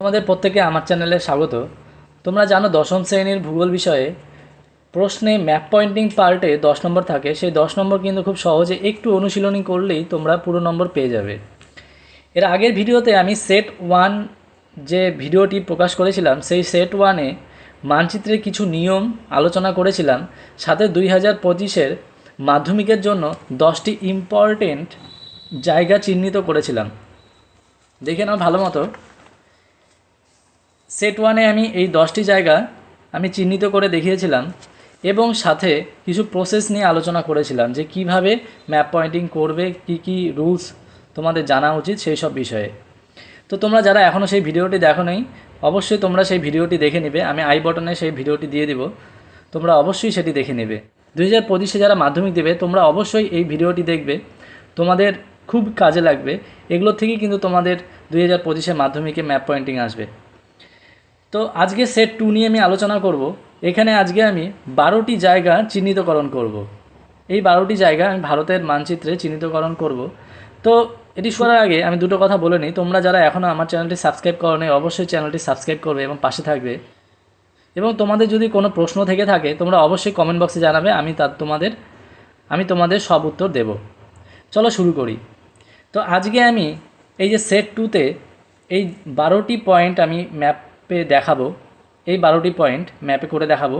তোমাদের প্রত্যেকে আমার চ্যানেলে স্বাগত। তোমরা জানো দশম শ্রেণির ভূগোল বিষয়ে প্রশ্নে ম্যাপ পয়েন্টিং পার্টে দশ নম্বর থাকে। সেই দশ নম্বর কিন্তু খুব সহজে একটু অনুশীলনী করলেই তোমরা পুরো নম্বর পেয়ে যাবে। এর আগের ভিডিওতে আমি সেট ওয়ান যে ভিডিওটি প্রকাশ করেছিলাম, সেই সেট ওয়ানে মানচিত্রের কিছু নিয়ম আলোচনা করেছিলাম। সাথে দুই হাজার পঁচিশের মাধ্যমিকের জন্য দশটি ইম্পর্টেন্ট জায়গা চিহ্নিত করেছিলাম। দেখে নাও ভালো মতো। সেট ওয়ানে আমি এই দশটি জায়গা আমি চিহ্নিত করে দেখিয়েছিলাম এবং সাথে কিছু প্রসেস নিয়ে আলোচনা করেছিলাম যে কীভাবে ম্যাপ পয়েন্টিং করবে, কি কি রুলস তোমাদের জানা উচিত সেই সব বিষয়ে। তো তোমরা যারা এখনও সেই ভিডিওটি দেখো নেই, অবশ্যই তোমরা সেই ভিডিওটি দেখে নেবে। আমি আই বটনে সেই ভিডিওটি দিয়ে দিব। তোমরা অবশ্যই সেটি দেখে নেবে। দুই হাজার পঁচিশে যারা মাধ্যমিক দেবে, তোমরা অবশ্যই এই ভিডিওটি দেখবে। তোমাদের খুব কাজে লাগবে। এগুলোর থেকেই কিন্তু তোমাদের দুই হাজার পঁচিশে মাধ্যমিকে ম্যাপ পয়েন্টিং আসবে। তো আজকে সেট টু নিয়ে আমি আলোচনা করব। এখানে আজকে আমি বারোটি জায়গা চিহ্নিতকরণ করব। এই বারোটি জায়গা আমি ভারতের মানচিত্রে চিহ্নিতকরণ করব। তো এটি শোনার আগে আমি দুটো কথা বলে নিই। তোমরা যারা এখনও আমার চ্যানেলটি সাবস্ক্রাইব করো অবশ্যই চ্যানেলটি সাবস্ক্রাইব করবে এবং পাশে থাকবে। এবং তোমাদের যদি কোনো প্রশ্ন থেকে থাকে, তোমরা অবশ্যই কমেন্ট বক্সে জানাবে। আমি তার তোমাদের, আমি তোমাদের সব উত্তর দেব। চলো শুরু করি। তো আজকে আমি এই যে সেট টুতে এই বারোটি পয়েন্ট আমি ম্যাপে দেখাবো। এই বারোটি পয়েন্ট ম্যাপে করে দেখাবো।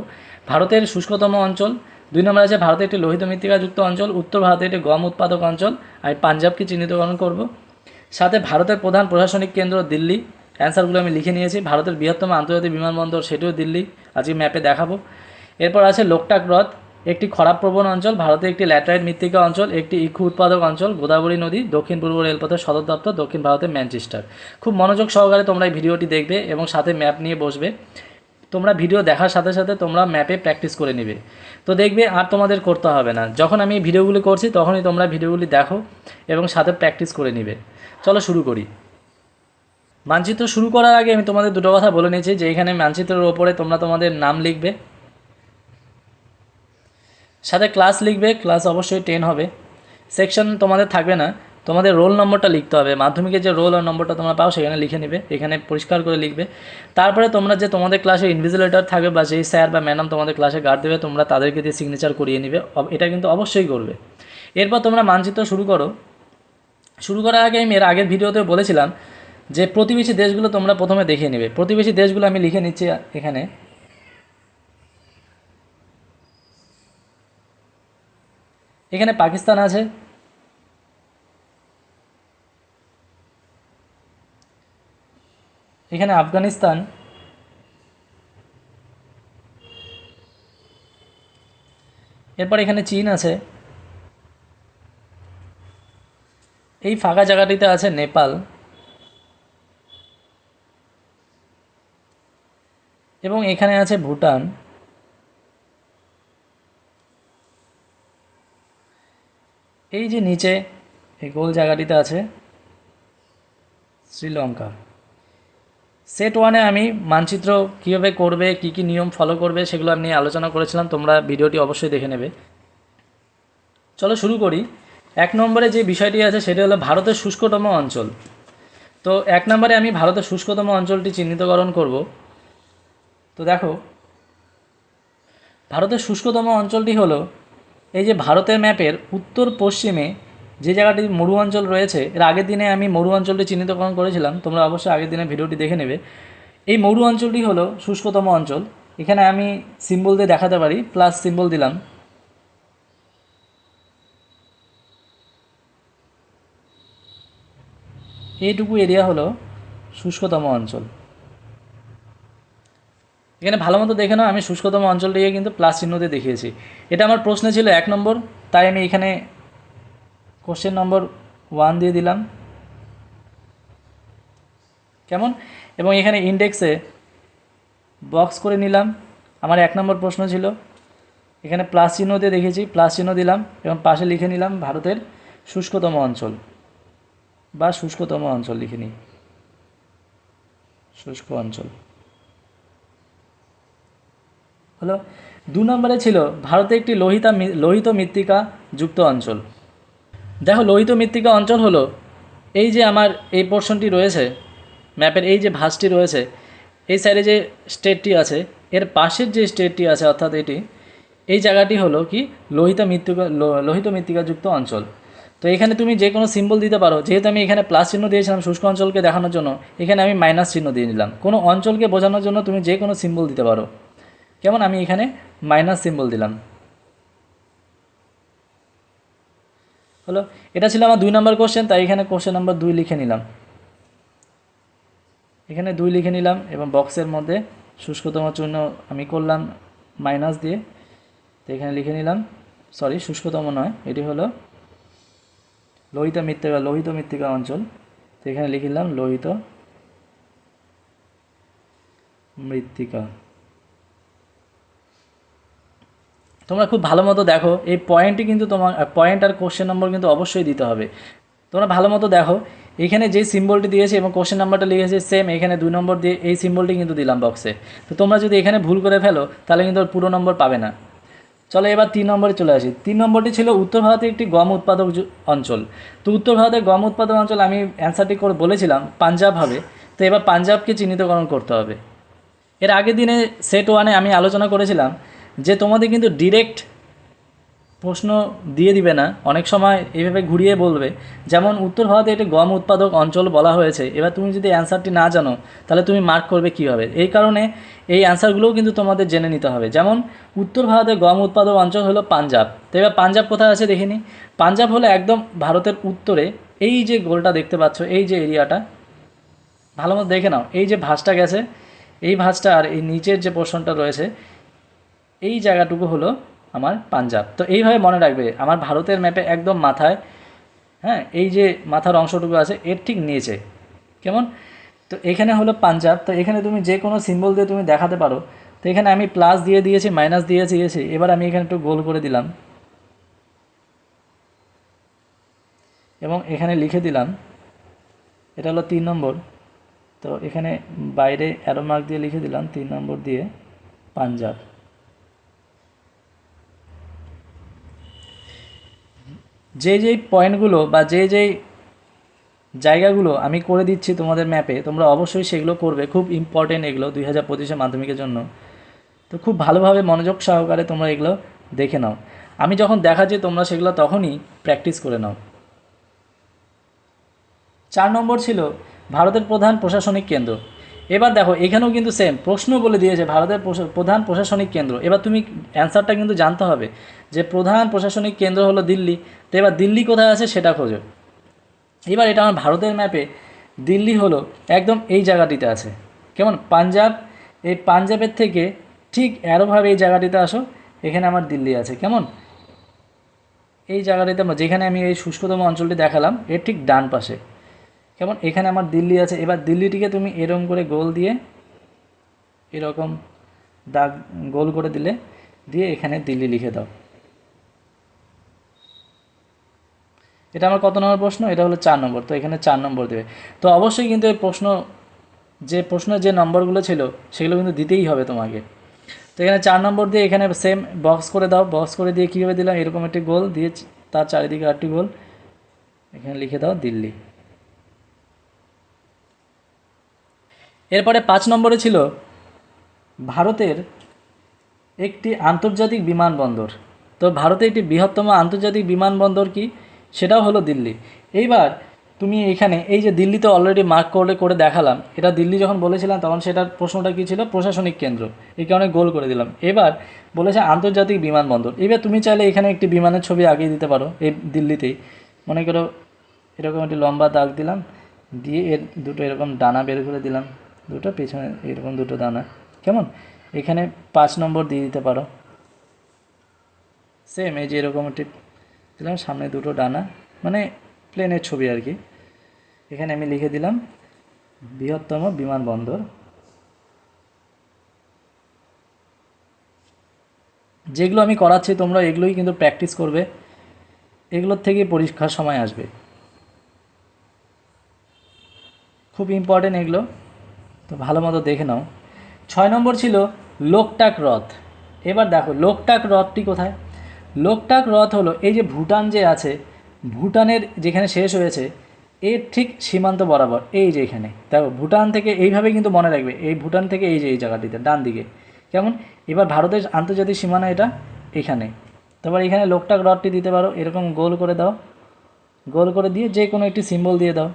ভারতের শুষ্কতম অঞ্চল, দুই নম্বর আছে ভারতের একটি লোহিত মৃত্তিকাযুক্ত অঞ্চল, উত্তর ভারতের একটি গম উৎপাদক অঞ্চল, আর পাঞ্জাবকে চিহ্নিতকরণ করব। সাথে ভারতের প্রধান প্রশাসনিক কেন্দ্র দিল্লি, অ্যান্সারগুলো আমি লিখে নিয়েছি। ভারতের বৃহত্তম আন্তর্জাতিক বিমানবন্দর সেটিও দিল্লি, আজকে ম্যাপে দেখাবো। এরপর আছে লোকটাক হ্রদ একটি খরাপ্রবণ অঞ্চল, ভারতের একটি ল্যাটারাইট মৃত্তিকা অঞ্চল, একটি ইক্ষু উৎপাদক অঞ্চল, গোদাবরী নদী, দক্ষিণ পূর্ব রেলপথের সদর দপ্তর, দক্ষিণ ভারতের ম্যানচেস্টার। খুব মনোযোগ সহকারে তোমরা এই ভিডিওটি দেখবে এবং সাথে ম্যাপ নিয়ে বসবে। তোমরা ভিডিও দেখার সাথে সাথে তোমরা ম্যাপে প্র্যাকটিস করে নেবে। তো দেখবে আর তোমাদের করতে হবে না। যখন আমি ভিডিওগুলি করছি, তখনই তোমরা ভিডিওগুলি দেখো এবং সাথে প্র্যাকটিস করে নেবে। চলো শুরু করি। মানচিত্র শুরু করার আগে আমি তোমাদের দুটো কথা বলে নিয়েছি যে এখানে মানচিত্রের ওপরে তোমরা তোমাদের নাম লিখবে। সাথে ক্লাস লিখবে ক্লাস অবশ্যই টেন হবে। সেকশন তোমাদের থাকবে না, তোমাদের রোল নম্বরটা লিখতে হবে। মাধ্যমিকে যে রোল আর নম্বরটা তোমরা পাও, সেখানে লিখে নেবে, এখানে পরিষ্কার করে লিখবে। তারপরে তোমরা যে তোমাদের ক্লাসে ইনভিজিলেটর থাকবে বা যেই স্যার বা ম্যাডাম তোমাদের ক্লাসে গার্ড দেবে, তোমরা তাদেরকে দিয়ে সিগনেচার করিয়ে নেবে। এটা কিন্তু অবশ্যই করবে। এরপর তোমরা মানচিত্র শুরু করো। শুরু করার আগে আমি এর আগের ভিডিওতে বলেছিলাম যে প্রতিবেশী দেশগুলো তোমরা প্রথমে দেখে নেবে। প্রতিবেশী দেশগুলো আমি লিখে নিচ্ছি এখানে। এখানে পাকিস্তান আছে। এখানে আফগানিস্তান। এরপর এখানে চীন আছে। এই ফাঁকা জায়গাটিতে আছে নেপাল। এবং এখানে আছে ভুটান। এই যে নিচে, এই গোল জায়গাটিতে আছে শ্রীলঙ্কা। সেট ওয়ানে আমি মানচিত্র কীভাবে করবে, কী কী নিয়ম ফলো করবে সেগুলো আমি আলোচনা করেছিলাম, তোমরা ভিডিওটি অবশ্যই দেখে নেবে। চলো শুরু করি। এক নম্বরে যে বিষয়টি আছে সেটি হলো ভারতের শুষ্কতম অঞ্চল। তো এক নম্বরে আমি ভারতের শুষ্কতম অঞ্চলটি চিহ্নিতকরণ করব। তো দেখো, ভারতের শুষ্কতম অঞ্চলটি হলো এই যে ভারতের ম্যাপের উত্তর পশ্চিমে যে জায়গাটি মরু অঞ্চল রয়েছে, এর আগের দিনে আমি মরু অঞ্চলটি চিহ্নিতকরণ করেছিলাম, তোমরা অবশ্যই আগের দিনে ভিডিওটি দেখে নেবে। এই মরু অঞ্চলটি হলো শুষ্কতম অঞ্চল। এখানে আমি সিম্বল দিয়ে দেখাতে পারি প্লাস সিম্বল দিলাম। এইটুকু এরিয়া হলো শুষ্কতম অঞ্চল। এখানে ভালো মতো দেখে নাও, আমি শুষ্কতম অঞ্চলটিকে কিন্তু প্লাস চিহ্ন দিয়ে দেখিয়েছি। এটা আমার প্রশ্নে ছিল এক নম্বর, তাই আমি এখানে কোশ্চেন নম্বর ওয়ান দিয়ে দিলাম। কেমন? এবং এখানে ইন্ডেক্সে বক্স করে নিলাম। আমার এক নম্বর প্রশ্ন ছিল, এখানে প্লাস চিহ্ন দিয়ে দেখেছি প্লাস চিহ্ন দিলাম এবং পাশে লিখে নিলাম ভারতের শুষ্কতম অঞ্চল বা শুষ্কতম অঞ্চল লিখে নিই। শুষ্ক অঞ্চল। হলো, দু নম্বরে ছিল ভারতে একটি লোহিতা লোহিত মৃত্তিকা যুক্ত অঞ্চল। দেখো, লোহিত মৃত্তিকা অঞ্চল হলো এই যে আমার এই পোর্শনটি রয়েছে, ম্যাপের এই যে ভাঁজটি রয়েছে, এই সাইডে যে স্টেটটি আছে, এর পাশের যে স্টেটটি আছে অর্থাৎ এটি, এই জায়গাটি হলো কি লোহিত মৃত্তিকা লোহিত মৃত্তিকাযুক্ত অঞ্চল। তো এখানে তুমি যে কোনো সিম্বল দিতে পারো, যেহেতু আমি এখানে প্লাস চিহ্ন দিয়েছিলাম শুষ্ক অঞ্চলকে দেখানোর জন্য, এখানে আমি মাইনাস চিহ্ন দিয়ে নিলাম। কোনো অঞ্চলকে বোঝানোর জন্য তুমি যে কোনো সিম্বল দিতে পারো। কেমন? আমি এখানে মাইনাস সিম্বল দিলাম। হলো, এটা ছিল আমার দুই নম্বর কোশ্চেন তাই এখানে কোশ্চেন নাম্বার দুই লিখে নিলাম। এখানে দুই লিখে নিলাম, এবং বক্সের মধ্যে শুষ্কতম চিহ্ন আমি করলাম মাইনাস দিয়ে। তো এখানে লিখে নিলাম সরি শুষ্কতম নয়, এটি হলো লোহিত মৃত্তিকা লোহিত মৃত্তিকা অঞ্চল। তো এখানে লিখে নিলাম, লোহিত মৃত্তিকা। তোমরা খুব ভালো মতো দেখো, এই পয়েন্টটি কিন্তু তোমার পয়েন্ট আর কোশ্চেন নম্বর কিন্তু অবশ্যই দিতে হবে। তোমরা ভালো মতো দেখো, এখানে যে সিম্বলটি দিয়েছে এবং কোশ্চেন নাম্বারটা লিখেছে সেম এখানে দুই নম্বর দিয়ে এই সিম্বলটি কিন্তু দিলাম বক্সে তো তোমরা যদি এখানে ভুল করে ফেলো, তাহলে কিন্তু পুরো নম্বর পাবে না। চলো এবার তিন নম্বরে চলে আসি। তিন নম্বরটি ছিল উত্তর ভারতের একটি গম উৎপাদক অঞ্চল। তো উত্তর ভারতের গম উৎপাদক অঞ্চল আমি অ্যান্সারটি করে বলেছিলাম, পাঞ্জাব হবে। তো এবার পাঞ্জাবকে চিহ্নিতকরণ করতে হবে। এর আগের দিনে সেট ওয়ানে আমি আলোচনা করেছিলাম যে তোমাদের কিন্তু ডিরেক্ট প্রশ্ন দিয়ে দিবে না, অনেক সময় এইভাবে ঘুরিয়ে বলবে। যেমন উত্তর ভারতে একটি গম উৎপাদক অঞ্চল বলা হয়েছে, এবার তুমি যদি অ্যান্সারটি না জানো, তাহলে তুমি মার্ক করবে কীভাবে? এই কারণে এই অ্যান্সারগুলোও কিন্তু তোমাদের জেনে নিতে হবে। যেমন উত্তর ভারতের গম উৎপাদক অঞ্চল হলো পাঞ্জাব। তো এবার পাঞ্জাব কোথায় আছে দেখিনি? পাঞ্জাব হলো একদম ভারতের উত্তরে। এই যে গোলটা দেখতে পাচ্ছ, এই যে এরিয়াটা, ভালো মতো দেখে নাও। এই যে ভাঁজটা গেছে, এই ভাঁজটা আর এই নিচের যে পোর্শনটা রয়েছে এই জায়গাটুকু হলো আমার পাঞ্জাব। তো এইভাবে মনে রাখবে, আমার ভারতের ম্যাপে একদম মাথায় হ্যাঁ এই যে মাথার অংশটুকু আছে, এর ঠিক নিচে। কেমন? তো এখানে হলো পাঞ্জাব। তো এখানে তুমি যে কোনো সিম্বল দিয়ে তুমি দেখাতে পারো। তো এখানে আমি প্লাস দিয়ে দিয়েছি মাইনাস দিয়ে দিয়েছি, এবার আমি এখানে একটু গোল করে দিলাম। এবং এখানে লিখে দিলাম, এটা হলো তিন নম্বর। তো এখানে বাইরে অ্যারো মার্ক দিয়ে লিখে দিলাম, তিন নম্বর দিয়ে পাঞ্জাব। যে যেই পয়েন্টগুলো বা যে যেই জায়গাগুলো আমি করে দিচ্ছি তোমাদের ম্যাপে তোমরা অবশ্যই সেগুলো করবে। খুব ইম্পর্টেন্ট এগুলো দুই হাজার পঁচিশে মাধ্যমিকের জন্য। তো খুব ভালোভাবে মনোযোগ সহকারে তোমরা এগুলো দেখে নাও। আমি যখন দেখাচ্ছি তোমরা সেগুলো তখনই প্র্যাকটিস করে নাও। চার নম্বর ছিল, ভারতের প্রধান প্রশাসনিক কেন্দ্র। এবার দেখো, এখানেও কিন্তু সেম প্রশ্ন বলে দিয়েছে ভারতের প্রধান প্রশাসনিক কেন্দ্র। এবার তুমি অ্যান্সারটা কিন্তু জানতে হবে যে প্রধান প্রশাসনিক কেন্দ্র হলো দিল্লি, তো এবার দিল্লি কোথায় আছে সেটা খোঁজো। এবার এটা আমার ভারতের ম্যাপে দিল্লি হলো একদম এই জায়গাটিতে আছে। কেমন? পাঞ্জাব, এই পাঞ্জাবের থেকে ঠিক অ্যারোভাবে এই জায়গাটিতে আসো, এখানে আমার দিল্লি আছে। কেমন? এই জায়গাটিতে যেখানে আমি এই শুষ্কতম অঞ্চলটি দেখালাম, এর ঠিক ডান পাশে। কেমন? এখানে আমার দিল্লি আছে। এবার দিল্লিটিকে তুমি এরকম করে গোল দিয়ে, এরকম দাগ, গোল করে দিলে, দিয়ে এখানে দিল্লি লিখে দাও। এটা আমার কত নম্বর প্রশ্ন? এটা হলো চার নম্বর। তো এখানে চার নম্বর দেবে। তো অবশ্যই কিন্তু এই প্রশ্ন, যে প্রশ্নের যে নম্বরগুলো ছিল, সেগুলো কিন্তু দিতেই হবে তোমাকে। তো এখানে চার নম্বর দিয়ে এখানে সেম বক্স করে দাও। বক্স করে দিয়ে কীভাবে দিলাম এরকম একটি গোল দিয়ে, তার চারিদিকে আটটি গোল। এখানে লিখে দাও দিল্লি। এরপরে পাঁচ নম্বরে ছিল ভারতের একটি আন্তর্জাতিক বিমানবন্দর। তো ভারতে একটি বৃহত্তম আন্তর্জাতিক বিমানবন্দর কি? সেটাও হলো দিল্লি। এইবার তুমি এখানে, এই যে দিল্লিতে অলরেডি মার্ক করে করে দেখালাম, এটা দিল্লি যখন বলেছিলাম, তখন সেটার প্রশ্নটা কী ছিল? প্রশাসনিক কেন্দ্র। এই কারণে গোল করে দিলাম। এবার বলেছে আন্তর্জাতিক বিমানবন্দর। এবার তুমি চাইলে এখানে একটি বিমানের ছবি আগিয়ে দিতে পারো, এই দিল্লিতেই। মনে করো এরকম একটি লম্বা দাগ দিলাম, দিয়ে এর দুটো এরকম ডানা বের করে দিলাম। দুটো, পেছনে এরকম দুটো দানা। কেমন? এখানে পাঁচ নম্বর দিয়ে দিতে পারো। সেম এই যে এরকম একটি দিলাম, সামনে দুটো ডানা মানে প্লেনের ছবি আর কি। এখানে আমি লিখে দিলাম, বৃহত্তম বিমানবন্দর যেগুলো আমি করাচ্ছি তোমরা, এগুলোই কিন্তু প্র্যাকটিস করবে। এগুলোর থেকে পরীক্ষার সময় আসবে। খুব ইম্পর্টেন্ট এগুলো। তো ভালো মতো দেখে নাও। ছয় নম্বর ছিল লোকটাক রথ। এবার দেখো, লোকটাক রথটি কোথায়? লোকটাক রথ হলো এই যে ভুটান যে আছে, ভুটানের যেখানে শেষ হয়েছে, এর ঠিক সীমান্ত বরাবর, এই যে এখানে। দেখো, ভুটান থেকে এইভাবে কিন্তু মনে রাখবে, এই ভুটান থেকে এই যে এই জায়গাটিতে, ডান দিকে। কেমন? এবার ভারতের আন্তর্জাতিক সীমানা এটা এখানে। তারপর এখানে লোকটাক রডটি দিতে পারো, এরকম গোল করে দাও। গোল করে দিয়ে যে কোনো একটি সিম্বল দিয়ে দাও।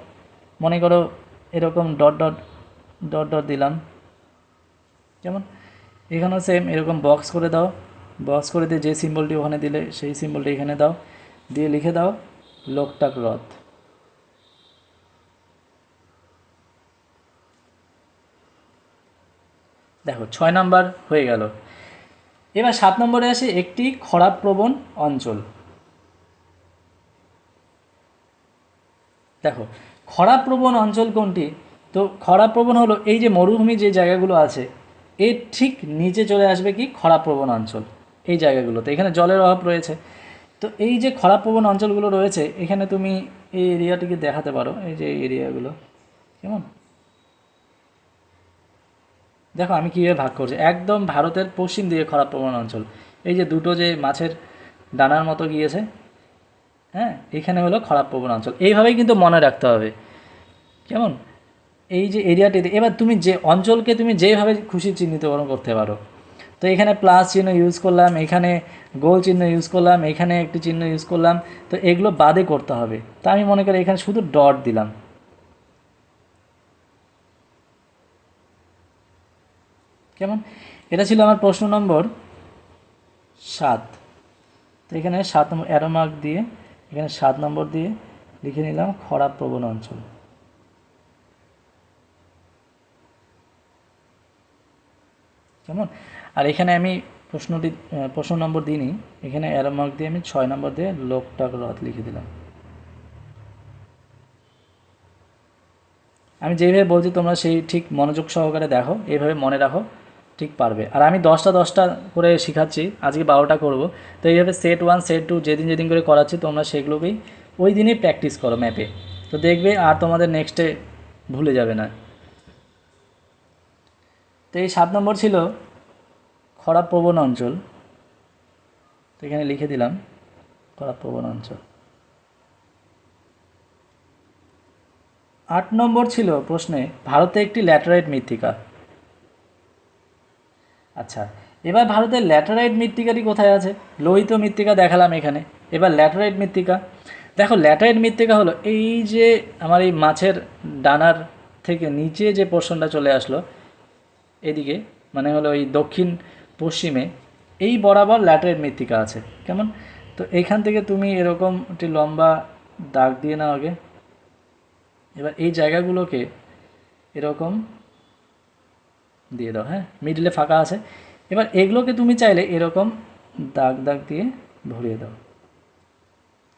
মনে করো এরকম ডট ডট ডট ডট দিলাম। কেমন? এখানেও সেম এরকম বক্স করে দাও। বক্স করে দিয়ে যে সিম্বলটি ওখানে দিলে, সেই সিম্বলটি এখানে দাও। দিয়ে লিখে দাও লোকটাক রথ দেখো, ছয় নাম্বার হয়ে গেল। এবার সাত নম্বরে আসে একটি খরাপ্রবণ অঞ্চল। দেখো, খরাপ্রবণ অঞ্চল কোনটি? তো খরাপ্রবণ হলো এই যে মরুভূমি যে জায়গাগুলো আছে, এর ঠিক নিচে চলে আসবে কি খরাপ্রবণ অঞ্চল, এই জায়গাগুলোতে। এখানে জলের অভাব রয়েছে। তো এই যে খরাপ্রবণ অঞ্চলগুলো রয়েছে, এখানে তুমি এই এরিয়াটিকে দেখাতে পারো, এই যে এরিয়াগুলো। কেমন? দেখো আমি কীভাবে ভাগ করছি। একদম ভারতের পশ্চিম দিকে খরাপ প্রবণ অঞ্চল। এই যে দুটো যে মাছের ডানার মতো গিয়েছে হ্যাঁ এখানে হলো খরাপ প্রবণ অঞ্চল। এইভাবেই কিন্তু মনে রাখতে হবে। কেমন? এই যে এরিয়াটিতে, এবার তুমি যে অঞ্চলকে তুমি যেভাবে খুশি চিহ্নিতকরণ করতে পারো। তো এখানে প্লাস চিহ্ন ইউজ করলাম, এখানে গোল চিহ্ন ইউজ করলাম, এখানে একটি চিহ্ন ইউজ করলাম। তো এগুলো বাদে করতে হবে। তা আমি মনে করি এখানে শুধু ডট দিলাম। কেমন? এটা ছিল আমার প্রশ্ন নম্বর সাত। তো এখানে সাত নম্বর অ্যারোমার্ক দিয়ে, এখানে সাত নম্বর দিয়ে লিখে নিলাম খরাপ প্রবণ অঞ্চল। কেমন আর এখানে আমি প্রশ্নটি প্রশ্ন নম্বর দিইনি। এখানে অ্যারো মার্ক দিয়ে আমি ছয় নম্বর দিয়ে লোকটাক রথ লিখে দিলাম। আমি যেভাবে বলছি, তোমরা সেই ঠিক মনোযোগ সহকারে দেখো এইভাবে মনে রাখো, ঠিক পারবে। আর আমি দশটা দশটা করে শেখাচ্ছি, আজকে বারোটা করব। তো এইভাবে সেট ওয়ান সেট টু যেদিন যেদিন করে করাচ্ছি, তোমরা সেগুলোকেই ওই দিনই প্র্যাকটিস করো ম্যাপে তো দেখবে আর তোমাদের নেক্সটে ভুলে যাবে না। তো এই সাত নম্বর ছিল খরাপ প্রবণ অঞ্চল। তো এখানে লিখে দিলাম, খরাপ প্রবণ অঞ্চল। আট নম্বর ছিল প্রশ্নে, ভারতে একটি ল্যাটেরাইট মৃত্তিকা। আচ্ছা এবার ভারতের ল্যাটেরাইট মৃত্তিকাটি কোথায় আছে? লোহিত মৃত্তিকা দেখালাম এখানে। এবার ল্যাটেরাইট মৃত্তিকা। দেখো, ল্যাটেরাইট মৃত্তিকা হলো এই যে আমার এই মাছের ডানার থেকে নিচে যে পোর্শনটা চলে আসলো এদিকে মানে হলো এই দক্ষিণ পশ্চিমে, এই বরাবর ল্যাটেরাইট মৃত্তিকা আছে। কেমন? তো এইখান থেকে তুমি এরকম একটি লম্বা দাগ দিয়ে নাও আগে। এবার এই জায়গাগুলোকে এরকম দিয়ে দাও হ্যাঁ? মিডলে ফাঁকা আছে। এবার এগুলোকে তুমি চাইলে এরকম দাগ দাগ দিয়ে ভরিয়ে দাও।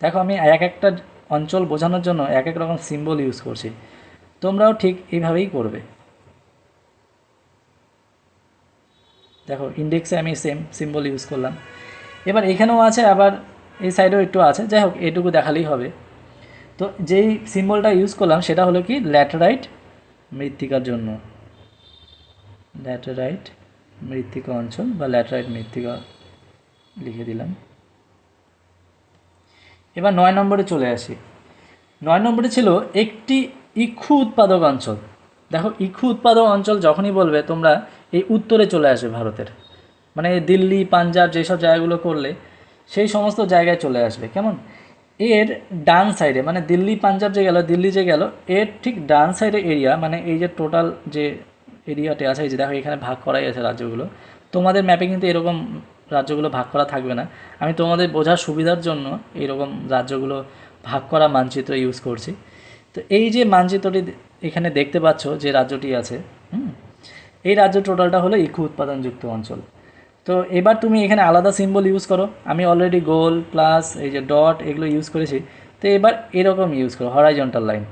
দেখো, আমি এক একটা অঞ্চল বোঝানোর জন্য এক এক রকম সিম্বল ইউজ করছি। তোমরাও ঠিক এইভাবেই করবে। দেখো ইন্ডেক্সে আমি সেম সিম্বল ইউজ করলাম। এবার এখানেও আছে, আবার এই সাইডেও একটু আছে। যাই হোক এটুকু দেখালেই হবে। তো যেই সিম্বলটা ইউজ করলাম, সেটা হলো কি? ল্যাটেরাইট মৃত্তিকার জন্য। ল্যাটেরাইট মৃত্তিকা অঞ্চল বা ল্যাটেরাইট মৃত্তিকা লিখে দিলাম। এবার নয় নম্বরে চলে আসি। নয় নম্বরে ছিল একটি ইক্ষু উৎপাদক অঞ্চল। দেখো, ইক্ষু উৎপাদক অঞ্চল যখনই বলবে, তোমরা এই উত্তরে চলে আসবে ভারতের। মানে দিল্লি, পাঞ্জাব যেসব জায়গাগুলো করলে সেই সমস্ত জায়গায় চলে আসবে। কেমন? এর ডান সাইডে মানে দিল্লি, পাঞ্জাব যে গেল, দিল্লি যে গেল, এর ঠিক ডান সাইডে এরিয়া মানে এই যে টোটাল যে এরিয়াতে আছে যে দেখো এখানে ভাগ করাই আছে রাজ্যগুলো। তোমাদের ম্যাপে কিন্তু এরকম রাজ্যগুলো ভাগ করা থাকবে না। আমি তোমাদের বোঝার সুবিধার জন্য এরকম রাজ্যগুলো ভাগ করা মানচিত্র ইউজ করছি। তো এই যে মানচিত্রটি এখানে দেখতে পাচ্ছ যে রাজ্যটি আছে এই রাজ্য টোটালটা হলো ইক্ষু উৎপাদনযুক্ত অঞ্চল। তো এবার তুমি এখানে আলাদা সিম্বল ইউজ করো। আমি অলরেডি গোল প্লাস এই যে ডট এগুলো ইউজ করেছি। তো এবার এরকম ইউজ করো হরাইজন্টাল লাইন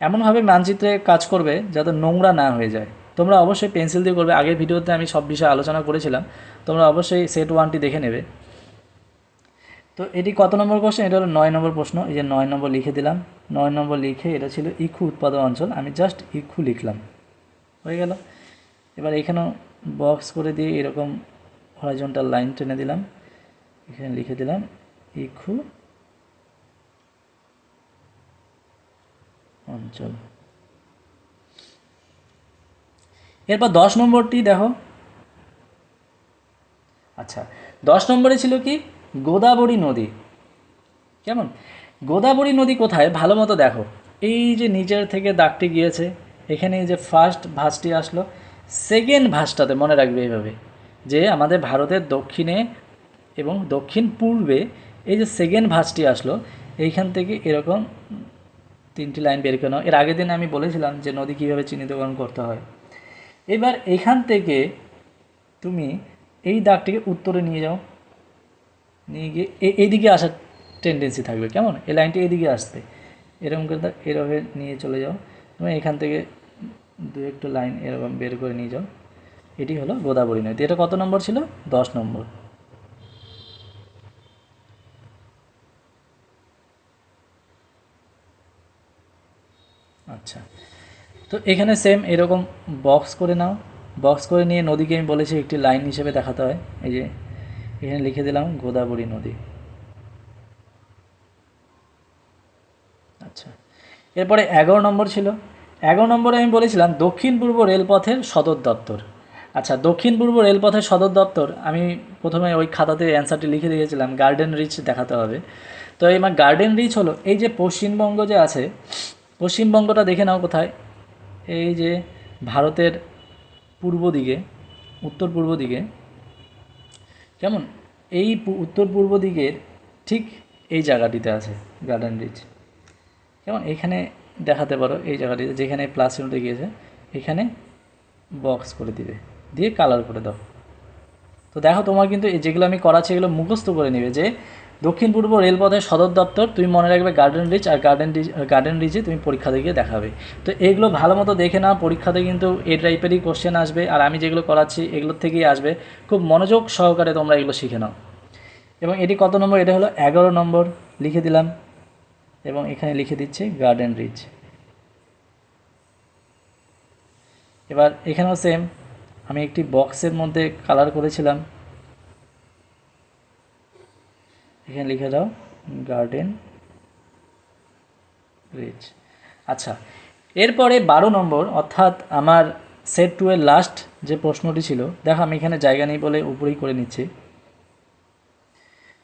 এমনভাবে মানচিত্রে কাজ করবে যাতে নোংরা না হয়ে যায়। তোমরা অবশ্যই পেন্সিল দিয়ে করবে। আগের ভিডিওতে আমি সব বিষয়ে আলোচনা করেছিলাম। তোমরা অবশ্যই সেট ওয়ানটি দেখে নেবে। তো এটি কত নম্বর কোশ্চেন এটা হলো নয় নম্বর প্রশ্ন। এই যে নয় নম্বর লিখে দিলাম। নয় নম্বর লিখে এটা ছিল ইক্ষু উৎপাদন অঞ্চল। আমি জাস্ট ইক্ষু লিখলাম। হয়ে গেল। এবার এখানেও বক্স করে দিয়ে এরকম হরাইজন্টাল লাইন টেনে দিলাম। এখানে লিখে দিলাম ইক্ষু অঞ্চল। এরপর দশ নম্বরটি দেখো। আচ্ছা দশ নম্বরে ছিল কি? গোদাবরী নদী। কেমন? গোদাবরী নদী কোথায়? ভালো মতো দেখো। এই যে নিচের থেকে দাগটি গিয়েছে, এখানে এই যে ফার্স্ট ভাঁজটি আসলো সেকেন্ড ভাঁজটাতে মনে রাখবে এইভাবে, যে আমাদের ভারতের দক্ষিণে এবং দক্ষিণ পূর্বে এই যে সেকেন্ড ভাঁজটি আসলো, এইখান থেকে এরকম তিনটি লাইন বের করে এর আগের দিন আমি বলেছিলাম যে নদী কীভাবে চিহ্নিতকরণ করতে হয়। এবার এখান থেকে তুমি এই দাগটিকে উত্তরে নিয়ে যাও। নিয়ে গিয়ে এইদিকে আসার টেন্ডেন্সি থাকবে, কেমন? এই লাইনটি এদিকে আসতে। এরকম করে এরকম নিয়ে চলে যাও। তুমি এখান থেকে দু একটু লাইন এরকম বের করে নিয়ে যাও। এটি হলো গোদাবরী নদী। এটা কত নম্বর ছিল? দশ নম্বর। আচ্ছা। তো এখানে সেম এরকম বক্স করে নাও। বক্স করে নিয়ে নদীকে আমি বলেছি একটি লাইন হিসেবে দেখাতে হয়। এই যে এখানে লিখে দিলাম গোদাবরী নদী। আচ্ছা এরপরে এগারো নম্বর ছিল। এগারো নম্বরে আমি বলেছিলাম দক্ষিণ পূর্ব রেলপথের সদর দপ্তর। আচ্ছা দক্ষিণ পূর্ব রেলপথের সদর দপ্তর, আমি প্রথমে ওই খাতাতে অ্যান্সারটি লিখে দিয়েছিলাম, গার্ডেন রিচ দেখাতে হবে। তো এই গার্ডেন রিচ হলো, এই যে পশ্চিমবঙ্গ যে আছে, পশ্চিমবঙ্গটা দেখে নাও কোথায়। এই যে ভারতের পূর্ব দিকে, উত্তর পূর্ব দিকে কেমন এই উত্তর পূর্ব দিকের ঠিক এই জায়গাটিতে আছে গার্ডেন রিচ কেমন এখানে দেখাতে পারো এই জায়গাটিতে, যেখানে প্লাস চিহ্নটা গিয়েছে, এখানে বক্স করে দিবে। দিয়ে কালার করে দাও। তো দেখো তোমার কিন্তু যেগুলো আমি করাচ্ছি এগুলো মুখস্থ করে নেবে যে দক্ষিণ পূর্ব রেলপথের সদর দপ্তর, তুমি মনে রাখবে গার্ডেন রিচ আর গার্ডেন রিচ গার্ডেন রিচে তুমি পরীক্ষাতে গিয়ে দেখাবে। তো এগুলো ভালো মতো দেখে নাও, পরীক্ষাতে কিন্তু এই টাইপেরই কোশ্চেন আসবে আর আমি যেগুলো করাচ্ছি এগুলোর থেকেই আসবে। খুব মনোযোগ সহকারে তোমরা এগুলো শিখে নাও। এবং এটি কত নম্বর? এটা হলো এগারো নম্বর। লিখে দিলাম এবং এখানে লিখে দিচ্ছি গার্ডেন রিচ এবার এখানেও সেম আমি একটি বক্সের মধ্যে কালার করেছিলাম। এখানে লিখে দাও গার্ডেন রিচ আচ্ছা এরপরে বারো নম্বর, অর্থাৎ আমার সেট টু এর লাস্ট যে প্রশ্নটি ছিল, দেখো আমি এখানে জায়গা নেই বলে উপরেই করে নিচ্ছি।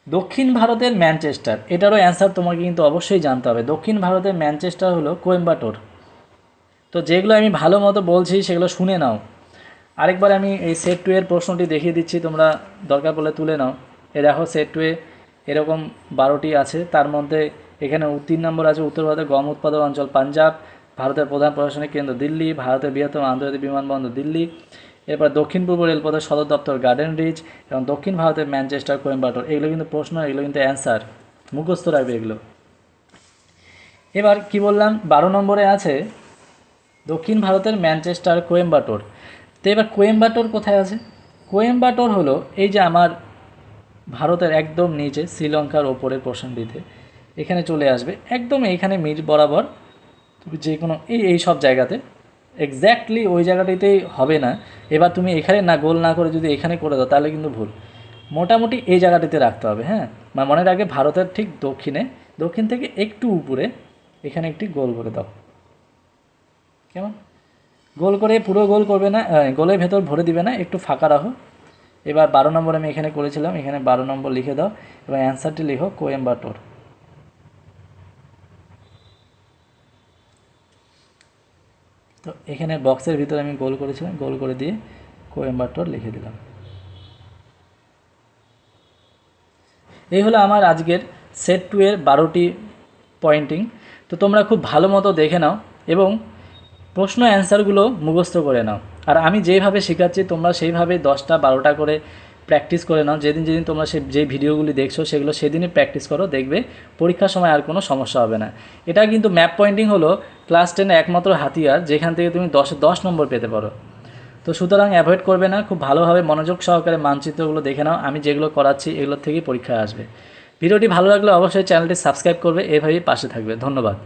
দক্ষিণ ভারতের ম্যানচেস্টার, এটারও অ্যান্সার তোমাকে কিন্তু অবশ্যই জানতে হবে। দক্ষিণ ভারতের ম্যানচেস্টার হলো কোয়েম্বাটোর। তো যেগুলো আমি ভালো মতো বলছি, সেগুলো শুনে নাও। আরেকবার আমি এই সেট টু এর প্রশ্নটি দেখিয়ে দিচ্ছি, তোমরা দরকার পড়লে তুলে নাও। এ দেখো সেট টু এ এরকম বারোটি আছে। তার মধ্যে এখানে তিন নম্বর আছে উত্তর ভারতের গম উৎপাদক অঞ্চল পাঞ্জাব, ভারতের প্রধান প্রশাসনিক কেন্দ্র দিল্লি, ভারতের বৃহত্তম আন্তর্জাতিক বিমানবন্দর দিল্লি, এরপর দক্ষিণ পূর্ব রেলপথের সদর দপ্তর গার্ডেন রিচ এবং দক্ষিণ ভারতের ম্যানচেস্টার, কোয়েম্বাটোর। এগুলো কিন্তু প্রশ্ন, এগুলো কিন্তু অ্যান্সার। মুখস্থ রাখবে এগুলো। এবার কি বললাম? বারো নম্বরে আছে দক্ষিণ ভারতের ম্যানচেস্টার, কোয়েম্বাটোর। তো এবার কোয়েম্বাটোর কোথায় আছে? কোয়েম্বাটোর হলো এই যে আমার ভারতের একদম নিচে শ্রীলঙ্কার ওপরের পোর্শনটিতে এখানে চলে আসবে। একদম এইখানে মিড বরাবর তুমি যে কোনো এই এই সব জায়গাতে। এক্স্যাক্টলি ওই জায়গাটিতেই হবে না। এবার তুমি এখানে না গোল না করে যদি এখানে করে দাও, তাহলে কিন্তু ভুল। মোটামুটি এই জায়গাটিতে রাখতে হবে হ্যাঁ? মানে মনে রাখবে ভারতের ঠিক দক্ষিণে। দক্ষিণ থেকে একটু উপরে এখানে একটি গোল করে দাও। কেমন? গোল করে, পুরো গোল করবে না গোলের ভেতর ভরে দিবে না, একটু ফাঁকা রাখো। এবার বারো নম্বর আমি এখানে করেছিলাম, এখানে বারো নম্বর লিখে দাও এবং অ্যান্সারটি লিখো কোয়েম্বাটোর। তো এখানে বক্সের ভিতরে আমি গোল করেছিলাম, গোল করে দিয়ে কোয়েম্বাটোর লিখে দিলাম। এই হলো আমার আজকের সেট টু এর বারোটি পয়েন্টিং। তো তোমরা খুব ভালো মতো দেখে নাও এবং প্রশ্ন অ্যান্সারগুলো মুখস্থ করে নাও। আর আমি যেভাবে শেখাচ্ছি, তোমরা সেইভাবে দশটা, বারোটা করে প্র্যাকটিস করে নাও। যেদিন যেদিন তোমরা সে যে ভিডিওগুলি দেখছ, সেগুলো সেদিনই প্র্যাকটিস করো, দেখবে পরীক্ষার সময় আর কোনো সমস্যা হবে না। এটা কিন্তু ম্যাপ পয়েন্টিং হলো ক্লাস টেনে একমাত্র হাতিয়ার, যেখান থেকে তুমি দশ দশ নম্বর পেতে পারো। তো সুতরাং অ্যাভয়েড করবে না, খুব ভালোভাবে মনোযোগ সহকারে মানচিত্রগুলো দেখে নাও। আমি যেগুলো করাচ্ছি, এগুলোর থেকেই পরীক্ষায় আসবে। ভিডিওটি ভালো লাগলে অবশ্যই চ্যানেলটি সাবস্ক্রাইব করবে, এভাবেই পাশে থাকবে। ধন্যবাদ।